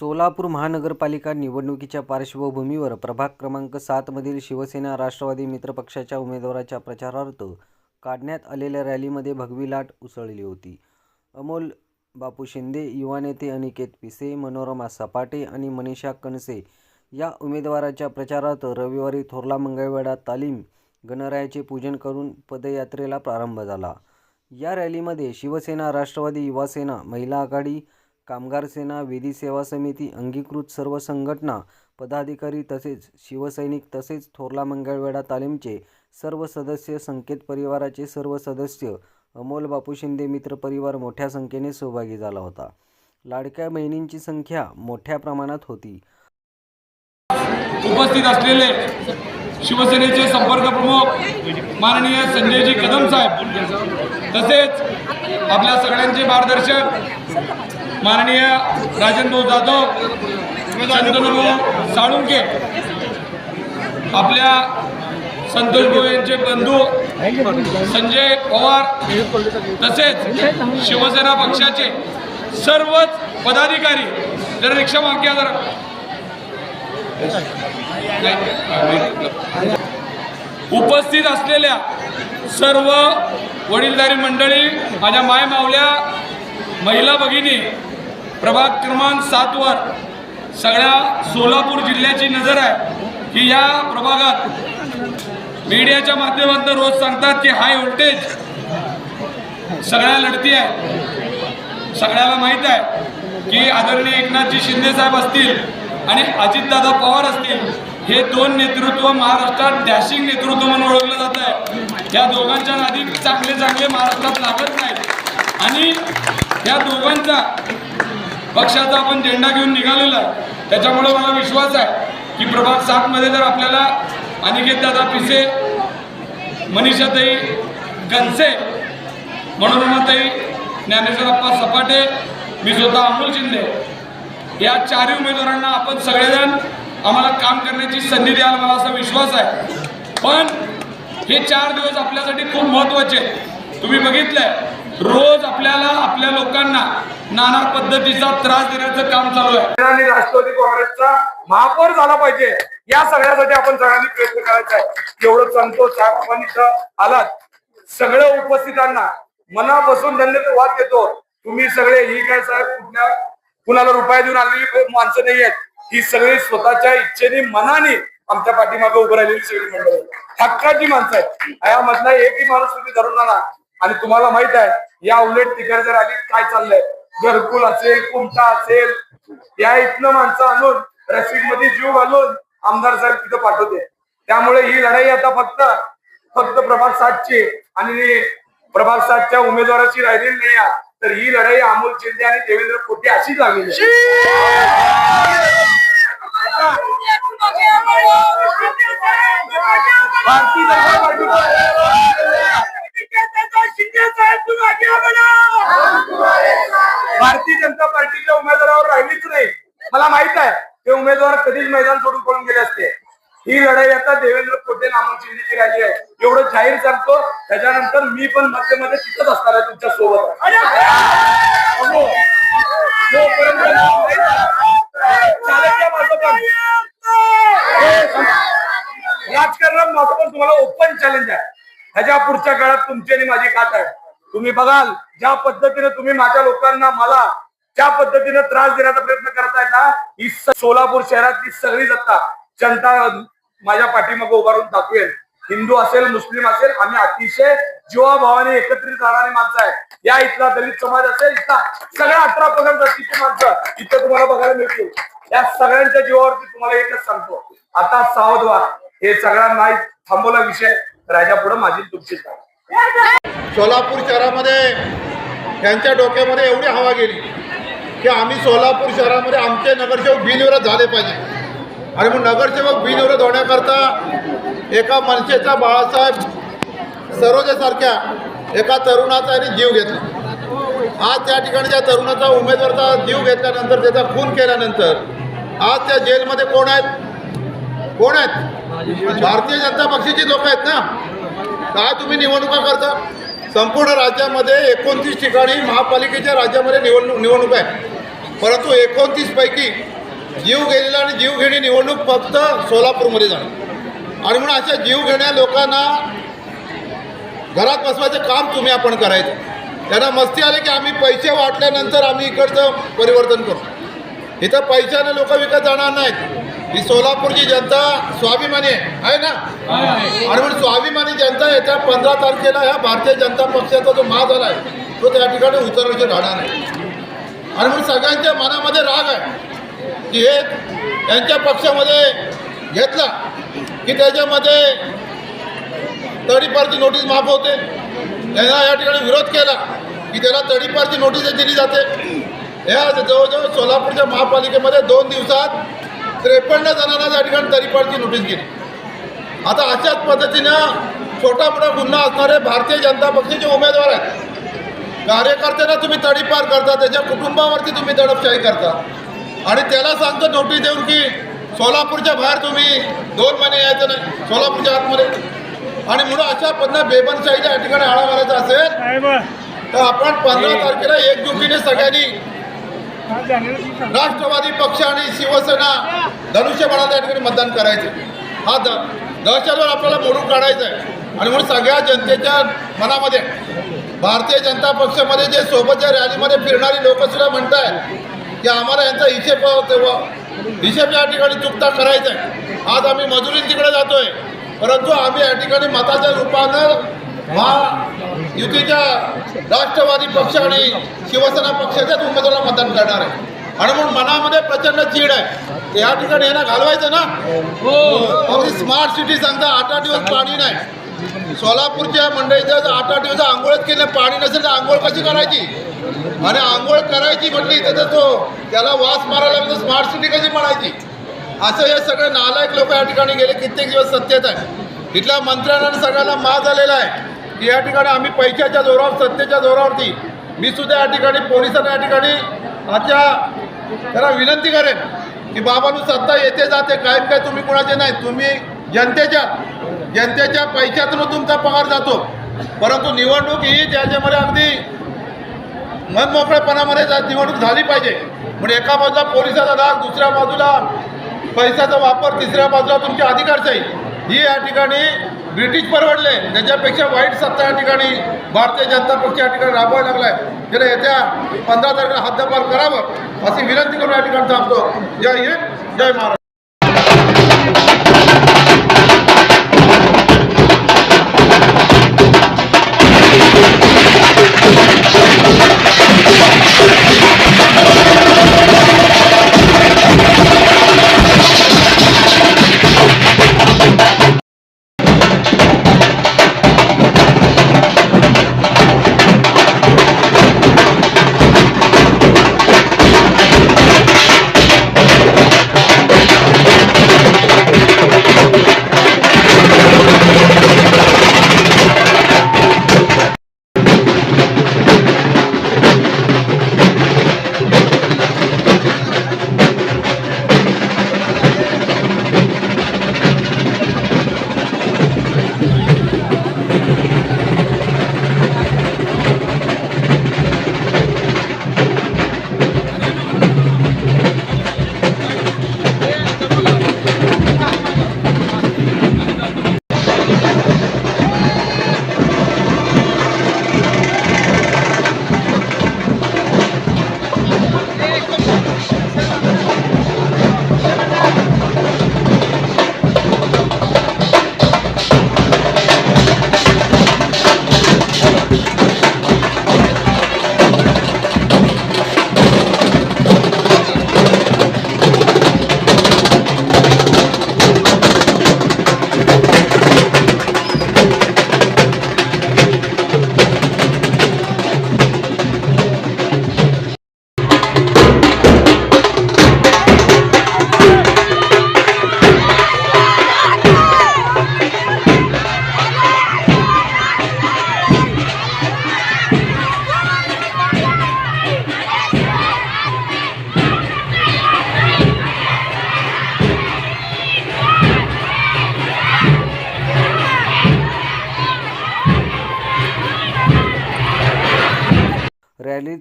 सोलापूर महानगरपालिका निवडणुकीच्या पार्श्वभूमीवर प्रभाग क्रमांक सातमधील शिवसेना राष्ट्रवादी मित्रपक्षाच्या उमेदवाराच्या प्रचारार्थ काढण्यात आलेल्या रॅलीमध्ये भगवी लाट उसळली होती. अमोल बापू शिंदे युवा नेते अनिकेत पिसे मनोरमा सपाटे आणि मनीषा कणसे या उमेदवाराच्या प्रचारार्थ रविवारी थोरला मंगळवेढा तालीम गणरायाचे पूजन करून पदयात्रेला प्रारंभ झाला. या रॅलीमध्ये शिवसेना राष्ट्रवादी युवासेना महिला आघाडी कामगार सेना विधी सेवा समिती अंगीकृत सर्व संघटना पदाधिकारी तसेच शिवसैनिक तसेच थोरला मंगळवेढा तालीमचे सर्व सदस्य संकेत परिवाराचे सर्व सदस्य अमोल बापू शिंदे मित्र परिवार मोठ्या संख्येने सहभागी झाला होता. लाडक्या बहिणींची संख्या मोठ्या प्रमाणात होती. उपस्थित असलेले शिवसेनेचे संपर्क प्रमुख माननीय संजयजी कदम साहेब तसेच आपल्या सगळ्यांचे मार्गदर्शक माननीय राजेंद्र जाधव चंद्रभाऊ साळुंके आपल्या संतोष भाऊ यांचे बंधू संजय पवार तसेच शिवसेना पक्षाचे सर्वच पदाधिकारी जर रिक्षा मागक्या जरा. उपस्थित असलेल्या सर्व वडीलधारी मंडळी माझ्या माय मावल्या महिला भगिनी प्रभाग क्रमांक सातवर सगळ्या सोलापूर जिल्ह्याची नजर आहे की या प्रभागात मीडियाच्या माध्यमातून रोज सांगतात की हाय व्होल्टेज सगळ्या लढती आहे सगळ्याला माहीत आहे की आदरणीय एकनाथजी शिंदे साहेब असतील आणि अजितदादा पवार असतील हे दोन नेतृत्व महाराष्ट्रात डॅशिंग नेतृत्व म्हणून ओळखलं जात आहे. या दोघांच्या नादी चांगले चांगले महाराष्ट्रात लागत नाहीत. आणि या दोघांचा पक्षाचा आपण झेंडा घेऊन निघालेला आहे त्याच्यामुळे मला विश्वास आहे की प्रभाग सातमध्ये जर आपल्याला अनिकेत दादा पिसे मनीषाताई गणसे मनोरमाताई ज्ञानेश्वरप्पा सपाटे मी स्वतः अमोल शिंदे या चारही उमेदवारांना आपण सगळेजण आम्हाला काम करण्याची संधी द्याल मला असा विश्वास आहे पण हे चार दिवस आपल्यासाठी खूप महत्त्वाचे आहेत. तुम्ही बघितलंय रोज आपल्याला आपल्या लोकांना नाना पद्धतीचा त्रास देण्याचं काम चालू आहे. आणि राष्ट्रवादी काँग्रेसचा महापौर झाला पाहिजे. या सगळ्यासाठी आपण सगळ्यांनी प्रयत्न करायचा आहे. एवढं सांगतो चार आपण इथं आलात. सगळ्या उपस्थितांना मनापासून धन्यवाद देतो. तुम्ही सगळे ही काय साहेब कुठल्या कुणाला रुपया देऊन आलेली माणसं नाही आहेत. ही सगळी स्वतःच्या इच्छेने मनाने आमच्या पाठीमागे उभं राहिलेली सगळी मंडळ हक्काची माणसं आहेत. यामधला एकही माणूस तुम्ही धरून आणा. आणि तुम्हाला माहीत आहे या उलट तिकडे जर आली काय चाललंय? घरकुल असेल कुमटा असेल या इथनं माणसं आणून रशीदमध्ये जीव घालून आमदार साहेब तिथं पाठवते. त्यामुळे ही लढाई आता फक्त फक्त प्रभाग सातची आणि प्रभाग सातच्या उमेदवाराची राहिलेली नाही. तर ही लढाई अमोल शिंदे आणि देवेंद्र कोटे अशीच लागलेली आहे. भारतीय जनता पार्टी भारतीय जनता पार्टीच्या उमेदवारावर राहिलीच नाही. मला माहीत आहे ते उमेदवार कधीच मैदान सोडून पळून गेले असते. ही लढाई आता देवेंद्र कोटे नामांची राहिली आहे. एवढं जाहीर सांगतो त्याच्यानंतर मी पण मध्ये मध्ये तिथंच असणार आहे तुमच्यासोबत. राजकारणात माझं पण तुम्हाला ओपन चॅलेंज आहे. ह्याच्या पुढच्या काळात तुमची आणि माझी खात आहे. तुम्ही बघाल ज्या पद्धतीने तुम्ही माझ्या लोकांना मला ज्या पद्धतीने त्रास देण्याचा प्रयत्न करताय ना ही सोलापूर शहरातली सगळी सत्ता जनता माझ्या पाठीमागे उभारून दाखवेल. हिंदू असेल मुस्लिम असेल आम्ही अतिशय जीवाभावाने एकत्रित राहणारी माणसं आहे. या इथला दलित समाज असेल इथला सगळ्या अठरा पर्यंत जातीची माणसं इथं तुम्हाला बघायला मिळतील. या सगळ्यांच्या जीवावरती तुम्हाला एकच सांगतो. आता सावध व्हा हे सगळ्या नाही थांबवला विषय राजा पुढे माझी तुमची सोलापूर शहरामध्ये त्यांच्या डोक्यामध्ये एवढी हवा गेली की आम्ही सोलापूर शहरामध्ये आमचे नगरसेवक बिनविरोध झाले पाहिजे. आणि मग नगरसेवक बिनविरोध होण्याकरता एका मनसेचा बाळासाहेब सरोजेसारख्या एका तरुणाचा आणि जीव घेतला. आज त्या ठिकाणी त्या तरुणाचा उमेदवारचा जीव घेतल्यानंतर त्याचा खून केल्यानंतर आज त्या जेलमध्ये कोण आहेत? कोण आहेत? भारतीय जनता पक्षाची लोक आहेत ना? काय तुम्ही निवडणुका करता. संपूर्ण राज्यामध्ये एकोणतीस ठिकाणी महापालिकेच्या राज्यामध्ये निवडणूक निवडणूक आहे. परंतु एकोणतीसपैकी जीव गेलेला आणि जीवघेणी निवडणूक फक्त सोलापूरमध्ये जाणार आणि म्हणून अशा जीवघेण्या लोकांना घरात बसवायचं काम तुम्ही आपण करायचं. त्यांना मस्ती आली की आम्ही पैसे वाटल्यानंतर आम्ही इकडचं परिवर्तन करू. इथं पैशाने लोक विकत जाणार नाहीत. ही सोलापूरची जनता स्वाभिमानी आहे. ना? आणि म्हणून स्वाभिमानी जनता येत्या पंधरा तारखेला ह्या भारतीय जनता पक्षाचा जो महा झाला आहे तो त्या ठिकाणी उतरवचे राहणार आहे. आणि म्हणून सगळ्यांच्या मनामध्ये राग आहे की हे यांच्या पक्षामध्ये घेतला की त्याच्यामध्ये तडीपारची नोटीस माफ होते. त्यांना या ठिकाणी विरोध केला की त्याला तडीपारची नोटीस दिली जाते. या जवळजवळ सोलापूरच्या महापालिकेमध्ये दोन दिवसात त्रेपन्न जणांना त्या ठिकाणी तडीपारची नोटीस गेली. आता अशाच पद्धतीनं छोटा मोठा गुन्हा असणारे भारतीय जनता पक्षाचे उमेदवार आहेत. कार्यकर्त्यांना तुम्ही तडीपार करता त्याच्या कुटुंबावरती तुम्ही दडपशाही करता. आणि त्याला सांगतो नोटीस देऊन की सोलापूरच्या बाहेर तुम्ही दोन महिने यायचं नाही सोलापूरच्या आतमध्ये. आणि म्हणून अशा पद्धतीनं बेबनशाहीला या ठिकाणी आळा घालायचा असेल तर आपण पंधरा तारखेला एकजुटीने सगळ्यांनी राष्ट्रवादी पक्ष आणि शिवसेना धनुष्यबाणाला या ठिकाणी मतदान करायचं. हा द दहशतवाद आपल्याला मोडून काढायचा आहे. आणि म्हणून सगळ्या जनतेच्या मनामध्ये भारतीय जनता पक्षामध्ये जे सोबतच्या रॅलीमध्ये फिरणारी लोकसुद्धा म्हणत म्हणताय की आम्हाला यांचा हिशेब तेव्हा हिशेब या ठिकाणी चुकता करायचा आहे. आज आम्ही मजुरी तिकडे जातोय. परंतु आम्ही या ठिकाणी मताच्या रूपानं महायुतीच्या राष्ट्रवादी पक्ष आणि शिवसेना पक्षाच्याच उमेदवाराला मतदान करणार आहे. आणि म्हणून मनामध्ये प्रचंड चीड आहे. या ठिकाणी यांना घालवायचं ना? हो. स्मार्ट सिटी सांगता आठ आठ दिवस पाणी नाही. सोलापूरच्या मंडळीचं आठ आठ दिवस आंघोळच केलं पाणी नसेल तर आंघोळ कशी करायची? आणि आंघोळ करायची म्हटली तर तो त्याला वास मारायला म्हणजे स्मार्ट सिटी कशी म्हणायची असं हे सगळे नालायक लोक या ठिकाणी गेले कित्येक दिवस सत्तेत आहे इथल्या मंत्र्यांना सगळ्यांना मा झालेला आहे. की या ठिकाणी आम्ही पैशाच्या जोरावर सत्तेच्या जोरावरती मी सुद्धा या ठिकाणी पोलिसांना या ठिकाणी आजच्या जरा विनंती करेन की बाबांनो सत्ता येते जाते कायम काय तुम्ही कोणाचे नाही तुम्ही जनतेच्या जनतेच्या पैशातून तुमचा पगार जातो. परंतु निवडणूक ही त्याच्यामध्ये अगदी मनमोकळेपणामध्ये जा- निवडणूक झाली पाहिजे. म्हणजे एका बाजूला पोलिसाचा राग दुसऱ्या बाजूला पैशाचा वापर तिसऱ्या बाजूला तुमची अधिकारशाही ही या ठिकाणी ब्रिटिश परवडले. त्याच्यापेक्षा वाईट सत्ता या ठिकाणी भारतीय जनता पक्ष या ठिकाणी राबवायला लागलाय. त्याला येत्या पंधरा तारखेला हद्दपार करावं अशी विनंती करून या ठिकाणी थांबतो. जय हिंद जय महाराष्ट्र.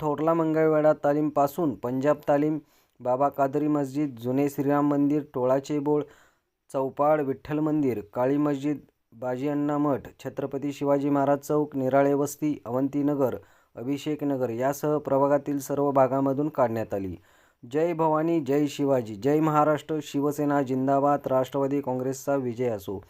थोरला मंगळवेढा तालीमपासून पंजाब तालीम बाबा कादरी मस्जिद जुने श्रीराम मंदिर टोळाचे बोळ चौपाड विठ्ठल मंदिर काळी मस्जिद बाजी अण्णा मठ छत्रपती शिवाजी महाराज चौक निराळे वस्ती अवंतीनगर अभिषेक नगर यासह प्रभागातील सर्व भागामधून काढण्यात आली. जय भवानी जय शिवाजी जय महाराष्ट्र शिवसेना जिंदाबाद राष्ट्रवादी काँग्रेसचा विजय असो.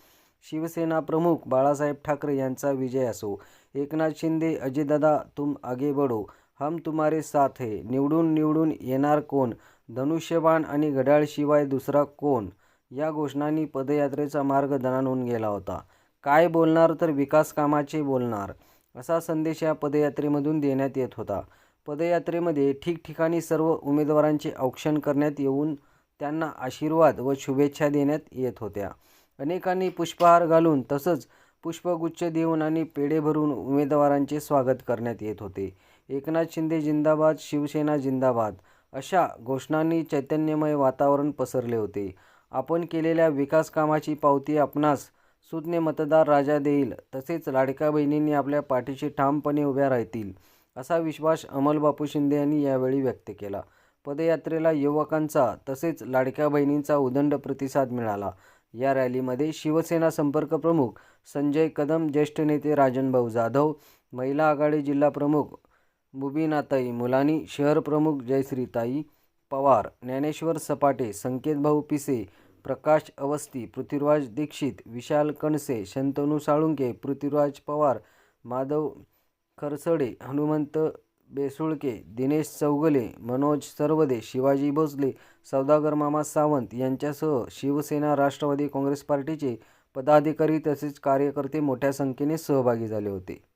शिवसेना प्रमुख बाळासाहेब ठाकरे यांचा विजय असो. एकनाथ शिंदे अजितदादा तुम आगे बढो. हम तुम्हारे साथ है. निवडून निवडून येणार कोण? धनुष्यबाण आणि घड्याळशिवाय दुसरा कोण? या घोषणांनी पदयात्रेचा मार्ग दणाणून गेला होता. काय बोलणार तर विकास कामाचे बोलणार असा संदेश या पदयात्रेमधून देण्यात येत होता. पदयात्रेमध्ये ठिकठिकाणी सर्व उमेदवारांचे औक्षण करण्यात येऊन त्यांना आशीर्वाद व शुभेच्छा देण्यात येत होत्या. अनेकांनी पुष्पहार घालून तसंच पुष्पगुच्छ देऊन आणि पेढे भरून उमेदवारांचे स्वागत करण्यात येत होते. एकनाथ शिंदे जिंदाबाद शिवसेना जिंदाबाद अशा घोषणांनी चैतन्यमय वातावरण पसरले होते. आपण केलेल्या विकास कामाची पावती आपणास सुज्ञ मतदार राजा देईल तसेच लाडक्या बहिणींनी आपल्या पाठीशी ठामपणे उभ्या राहतील असा विश्वास अमल बापू शिंदे यांनी यावेळी व्यक्त केला. पदयात्रेला युवकांचा तसेच लाडक्या बहिणींचा उदंड प्रतिसाद मिळाला. या रॅलीमध्ये शिवसेना संपर्क प्रमुख संजय कदम ज्येष्ठ नेते राजनभाऊ जाधव महिला आघाडी जिल्हा प्रमुख मुबीनाताई मुलानी शहर प्रमुख जयश्रीताई पवार ज्ञानेश्वर सपाटे संकेतभाऊ पिसे प्रकाश अवस्थी पृथ्वीराज दीक्षित विशाल कणसे शंतनू साळुंके पृथ्वीराज पवार माधव खरसडे हनुमंत बेसुळके दिनेश चौगले मनोज सरवदे शिवाजी भोसले सौदागर मामा सावंत यांच्यासह शिवसेना राष्ट्रवादी काँग्रेस पार्टीचे पदाधिकारी तसेच कार्यकर्ते मोठ्या संख्येने सहभागी झाले होते.